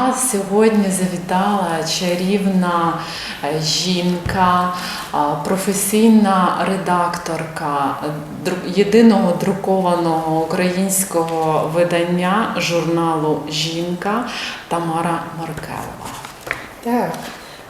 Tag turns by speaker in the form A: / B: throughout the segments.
A: нас сьогодні завітала чарівна е, жінка, професійна редакторка єдиного друкованого українського видання журналу Жінка Тамара Маркелова.
B: Так,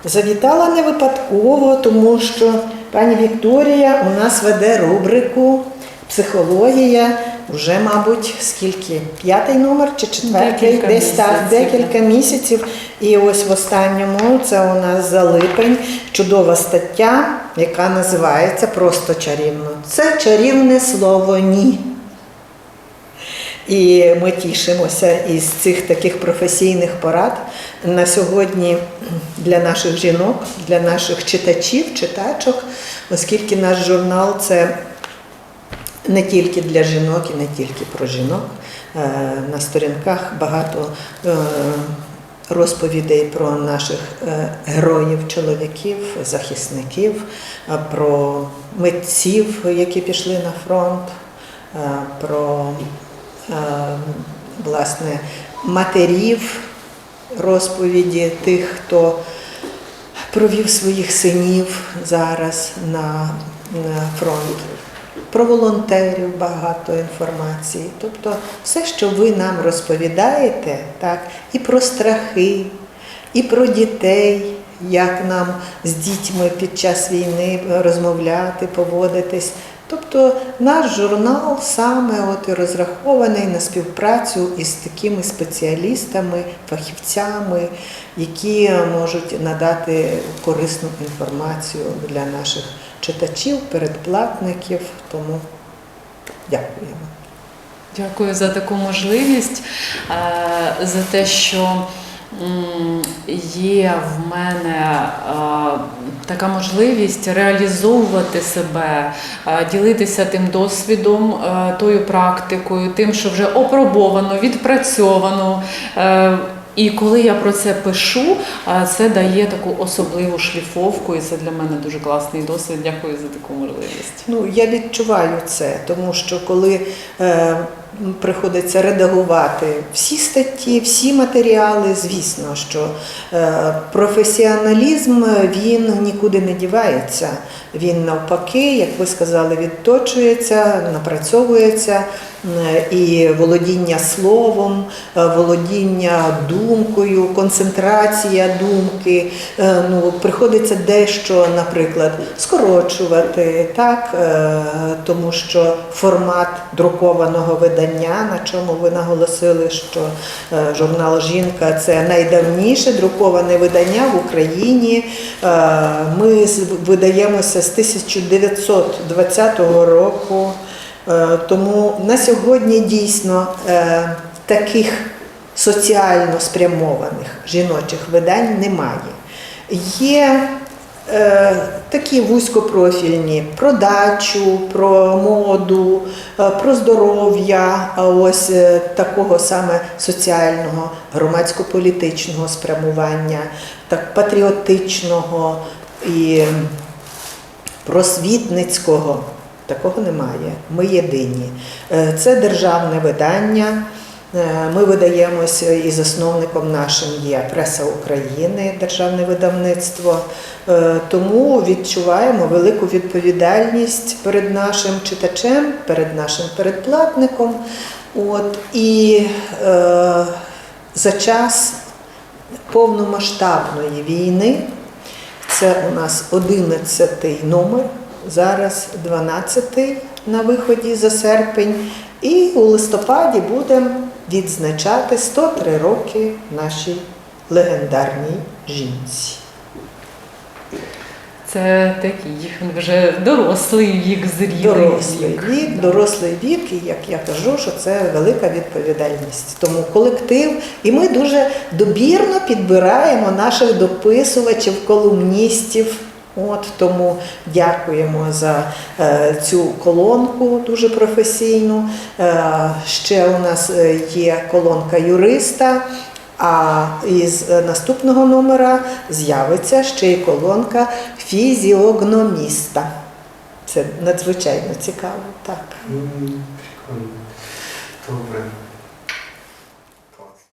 B: завітала не випадково, тому що пані Вікторія у нас веде рубрику Психологія. Вже, мабуть, скільки? П'ятий номер чи четвертий?
A: Декілька
B: Десь так,
A: місяців.
B: декілька місяців. І ось в останньому це у нас за липень чудова стаття, яка називається просто чарівно. Це чарівне слово ні. І ми тішимося із цих таких професійних порад на сьогодні для наших жінок, для наших читачів, читачок, оскільки наш журнал це не тільки для жінок і не тільки про жінок. Е, На сторінках багато е, розповідей про наших е, героїв, чоловіків, захисників, про митців, які пішли на фронт, про власне матерів, розповіді тих, хто провів своїх синів зараз на фронт. Про волонтерів багато інформації. Тобто все, що ви нам розповідаєте, так, і про страхи, і про дітей, як нам з дітьми під час війни розмовляти, поводитись. Тобто наш журнал саме от і розрахований на співпрацю із такими спеціалістами, фахівцями, які можуть надати корисну інформацію для наших читачів, передплатників. Тому дякуємо.
A: Дякую за таку можливість, е, за те, що є в мене е, така можливість реалізовувати себе, е, ділитися тим досвідом, тою практикою, тим, що вже опробовано, відпрацьовано. І коли я про це пишу, це дає таку особливу шліфовку, і це для мене дуже класний досвід. Дякую за таку можливість.
B: Ну, я відчуваю це, тому що коли е, приходиться редагувати всі статті, всі матеріали, звісно, що е, професіоналізм він нікуди не дівається. Він навпаки, як ви сказали, відточується, напрацьовується. Е, І володіння словом, е, володіння думкою, концентрація думки. Е, Ну, приходиться дещо, наприклад, скорочувати, так, тому що формат друкованого видання, на чому ви наголосили, що журнал Жінка це найдавніше друковане видання в Україні. Ми видаємося з 1920 року. Е, Тому на сьогодні дійсно е, таких соціально спрямованих жіночих видань немає. Є е, такі вузькопрофільні про дачу, про моду, про здоров'я, ось такого саме соціального, громадсько-політичного спрямування, так патріотичного і просвітницького. Такого немає. Ми єдині. Е, Це державне видання. Е, Ми видаємося і засновником нашим є Преса України, державне видавництво. Е, Тому відчуваємо велику відповідальність перед нашим читачем, перед нашим передплатником. От, і е, за час повномасштабної війни це у нас 11 номер, зараз 12 на виході за серпень. І у листопаді будемо відзначати 103 роки нашій легендарній жінці.
A: Це такий вже дорослий вік, зрілий
B: Дорослий
A: вік.
B: вік, дорослий вік, і як я кажу, що це велика відповідальність. Тому колектив, і ми дуже добірно підбираємо наших дописувачів, колумністів. От тому дякуємо за е, цю колонку дуже професійну. Е, ще у нас е, є колонка юриста. А із е, наступного номера з'явиться ще й колонка фізіогноміста. Це надзвичайно цікаво, так.
C: Добре.